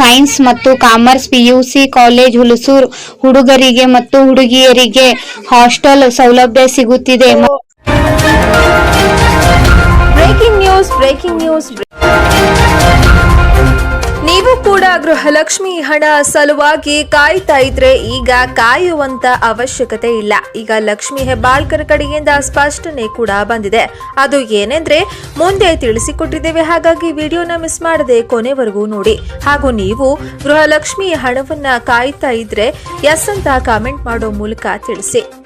Science ಮತ್ತು commerce PUC college, Hulasuru ಹುಡುಗರಿಗೆ ಮತ್ತು ಹುಡುಗಿಯರಿಗೆ ಹಾಸ್ಟೆಲ್ ಸೌಲಭ್ಯ ಸಿಗುತ್ತಿದೆ. ಬ್ರೇಕಿಂಗ್ ನ್ಯೂಸ್ ಬ್ರೇಕಿಂಗ್ ನ್ಯೂಸ್ ನೀವು ಕೂಡ ಗೃಹಲಕ್ಷ್ಮಿ ಹಣ ಸಲುವಾಗಿ ಕಾಯ್ತಾ ಇದ್ರೆ ಈಗ ಕಾಯುವಂತ ಅವಶ್ಯಕತೆ ಇಲ್ಲ. ಈಗ ಲಕ್ಷ್ಮಿ ಹೆಬ್ಬಾಳ್ಕರ್ ಕಡೆಯಿಂದ ಸ್ಪಷ್ಟನೆ ಕೂಡ ಬಂದಿದೆ. ಅದು ಏನೆಂದ್ರೆ ಮುಂದೆ ತಿಳಿಸಿಕೊಟ್ಟಿದ್ದೇವೆ. ಹಾಗಾಗಿ ವಿಡಿಯೋನ ಮಿಸ್ ಮಾಡದೆ ಕೊನೆವರೆಗೂ ನೋಡಿ. ಹಾಗೂ ನೀವು ಗೃಹಲಕ್ಷ್ಮಿ ಹಣವನ್ನ ಕಾಯ್ತಾ ಇದ್ರೆ ಎಸ್ ಅಂತ ಕಾಮೆಂಟ್ ಮಾಡೋ ಮೂಲಕ ತಿಳಿಸಿ.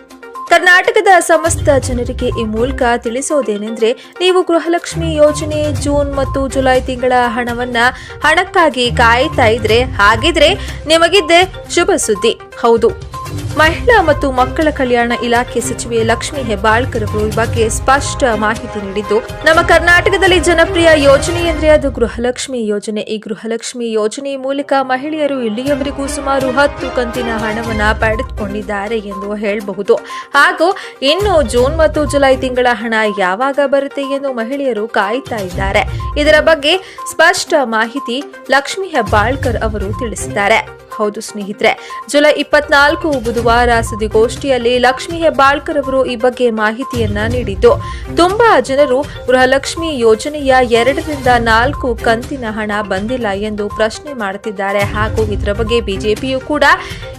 ಕರ್ನಾಟಕದ ಸಮಸ್ತ ಜನರಿಗೆ ಈ ಮೂಲಕ ತಿಳಿಸೋದೇನೆಂದ್ರೆ ನೀವು ಗೃಹಲಕ್ಷ್ಮಿ ಯೋಜನೆ ಜೂನ್ ಮತ್ತು ಜುಲೈ ತಿಂಗಳ ಹಣವನ್ನ ಹಣಕ್ಕಾಗಿ ಕಾಯ್ತಾ ಇದ್ರೆ, ಹಾಗಿದ್ರೆ ನಿಮಗಿದ್ದೆ ಶುಭ ಸುದ್ದಿ. ಹೌದು. ಮಹಿಳಾ ಮತ್ತು ಮಕ್ಕಳ ಕಲ್ಯಾಣ ಇಲಾಖೆ ಸಚಿವೆ ಲಕ್ಷ್ಮಿ ಹೆಬ್ಬಾಳ್ಕರ್ ಅವರು ಈ ಬಗ್ಗೆ ಸ್ಪಷ್ಟ ಮಾಹಿತಿ ನೀಡಿದ್ದು, ನಮ್ಮ ಕರ್ನಾಟಕದಲ್ಲಿ ಜನಪ್ರಿಯ ಯೋಜನೆ ಎಂದರೆ ಅದು ಗೃಹಲಕ್ಷ್ಮಿ ಯೋಜನೆ. ಈ ಗೃಹಲಕ್ಷ್ಮಿ ಯೋಜನೆ ಮೂಲಕ ಮಹಿಳೆಯರು ಇಲ್ಲಿಯವರೆಗೂ ಸುಮಾರು ಹತ್ತು ಕಂತಿನ ಹಣವನ್ನು ಪಡೆದುಕೊಂಡಿದ್ದಾರೆ ಎಂದು ಹೇಳಬಹುದು. ಹಾಗೂ ಇನ್ನು ಜೂನ್ ಮತ್ತು ಜುಲೈ ತಿಂಗಳ ಹಣ ಯಾವಾಗ ಬರುತ್ತೆ ಎಂದು ಮಹಿಳೆಯರು ಕಾಯ್ತಾ ಇದ್ದಾರೆ. ಇದರ ಬಗ್ಗೆ ಸ್ಪಷ್ಟ ಮಾಹಿತಿ ಲಕ್ಷ್ಮಿ ಹೆಬ್ಬಾಳ್ಕರ್ ಅವರು ತಿಳಿಸಿದ್ದಾರೆ. ಹೌದು ಸ್ನೇಹಿತರೆ. ಜುಲೈ ಇಪ್ಪತ್ನಾಲ್ಕು ಬುಧವಾರ ಸುದ್ದಿಗೋಷ್ಠಿಯಲ್ಲಿ ಲಕ್ಷ್ಮಿ ಹೆಬ್ಬಾಳ್ಕರ್ ಅವರು ಈ ಬಗ್ಗೆ ಮಾಹಿತಿಯನ್ನ ನೀಡಿದ್ದು, ತುಂಬಾ ಜನರು ಗೃಹಲಕ್ಷ್ಮಿ ಯೋಜನೆಯ ಎರಡರಿಂದ ನಾಲ್ಕು ಕಂತಿನ ಹಣ ಬಂದಿಲ್ಲ ಎಂದು ಪ್ರಶ್ನೆ ಮಾಡುತ್ತಿದ್ದಾರೆ ಹಾಗೂ ಇದರ ಬಗ್ಗೆ ಬಿಜೆಪಿಯು ಕೂಡ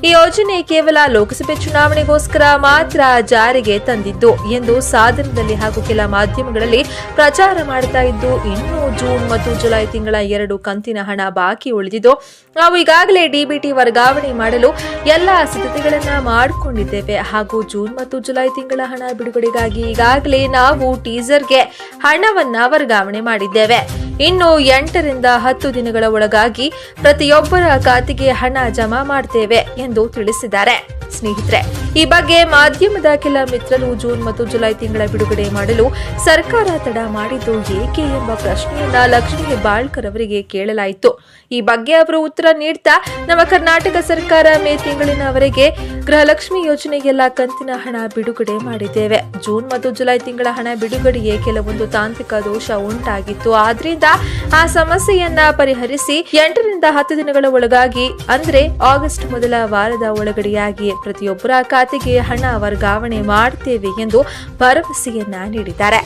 ಈ ಯೋಜನೆ ಕೇವಲ ಲೋಕಸಭೆ ಚುನಾವಣೆಗೋಸ್ಕರ ಮಾತ್ರ ಜಾರಿಗೆ ತಂದಿದ್ದು ಎಂದು ಸಾಧನದಲ್ಲಿ ಹಾಗೂ ಕೆಲ ಮಾಧ್ಯಮಗಳಲ್ಲಿ ಪ್ರಚಾರ ಮಾಡ್ತಾ ಇದ್ದು, ಇನ್ನು ಜೂನ್ ಮತ್ತು ಜುಲೈ ತಿಂಗಳ ಎರಡು ಕಂತಿನ ಹಣ ಬಾಕಿ ಉಳಿದಿದ್ದು, ನಾವು ಈಗಾಗಲೇ ಡಿಬಿಟಿ ವರ್ಗಾವಣೆ ಮಾಡಲು ಎಲ್ಲ ಸಿದ್ಧತೆಗಳನ್ನ ಮಾಡಿಕೊಂಡಿದ್ದೇವೆ. ಹಾಗೂ ಜೂನ್ ಮತ್ತು ಜುಲೈ ತಿಂಗಳ ಹಣ ಬಿಡುಗಡೆಗಾಗಿ ಈಗಾಗಲೇ ನಾವು ಟೀಸರ್ಗೆ ಹಣವನ್ನ ವರ್ಗಾವಣೆ ಮಾಡಿದ್ದೇವೆ. ಇನ್ನು ಎಂಟರಿಂದ ಹತ್ತು ದಿನಗಳ ಒಳಗಾಗಿ ಪ್ರತಿಯೊಬ್ಬರ ಖಾತೆಗೆ ಹಣ ಜಮಾ ಮಾಡ್ತೇವೆ ಎಂದು ತಿಳಿಸಿದ್ದಾರೆ. ಸ್ನೇಹಿತರೆ, ಈ ಬಗ್ಗೆ ಮಾಧ್ಯಮದ ಕೆಲ ಮಿತ್ರರು ಜೂನ್ ಮತ್ತು ಜುಲೈ ತಿಂಗಳ ಬಿಡುಗಡೆ ಮಾಡಲು ಸರ್ಕಾರ ತಡ ಮಾಡಿದ್ದು ಏಕೆ ಎಂಬ ಪ್ರಶ್ನೆಯನ್ನ ಲಕ್ಷ್ಮೀ ಹೆಬ್ಬಾಳ್ಕರ್ ಅವರಿಗೆ ಕೇಳಲಾಯಿತು. ಈ ಬಗ್ಗೆ ಅವರು ಉತ್ತರ ನೀಡ್ತಾ, ನಮ್ಮ ಕರ್ನಾಟಕ ಸರ್ಕಾರ ಮೇ ತಿಂಗಳಿನವರೆಗೆ ಗೃಹಲಕ್ಷ್ಮಿ ಯೋಜನೆಗೆಲ್ಲ ಕಂತಿನ ಹಣ ಬಿಡುಗಡೆ ಮಾಡಿದ್ದೇವೆ. ಜೂನ್ ಮತ್ತು ಜುಲೈ ತಿಂಗಳ ಹಣ ಬಿಡುಗಡೆಗೆ ಕೆಲವೊಂದು ತಾಂತ್ರಿಕ ದೋಷ ಉಂಟಾಗಿತ್ತು. ಆದ್ರಿಂದ ಆ ಸಮಸ್ಯೆಯನ್ನ ಪರಿಹರಿಸಿ ಎಂಟರಿಂದ ಹತ್ತು ದಿನಗಳ ಒಳಗಾಗಿ, ಅಂದ್ರೆ ಆಗಸ್ಟ್ ಮೊದಲ ವಾರದ ಒಳಗಡೆಯಾಗಿ ಪ್ರತಿಯೊಬ್ಬರ ಖಾತೆಗೆ ಹಣ ವರ್ಗಾವಣೆ ಮಾಡ್ತೇವೆ ಎಂದು ಭರವಸೆಯನ್ನ ನೀಡಿದ್ದಾರೆ.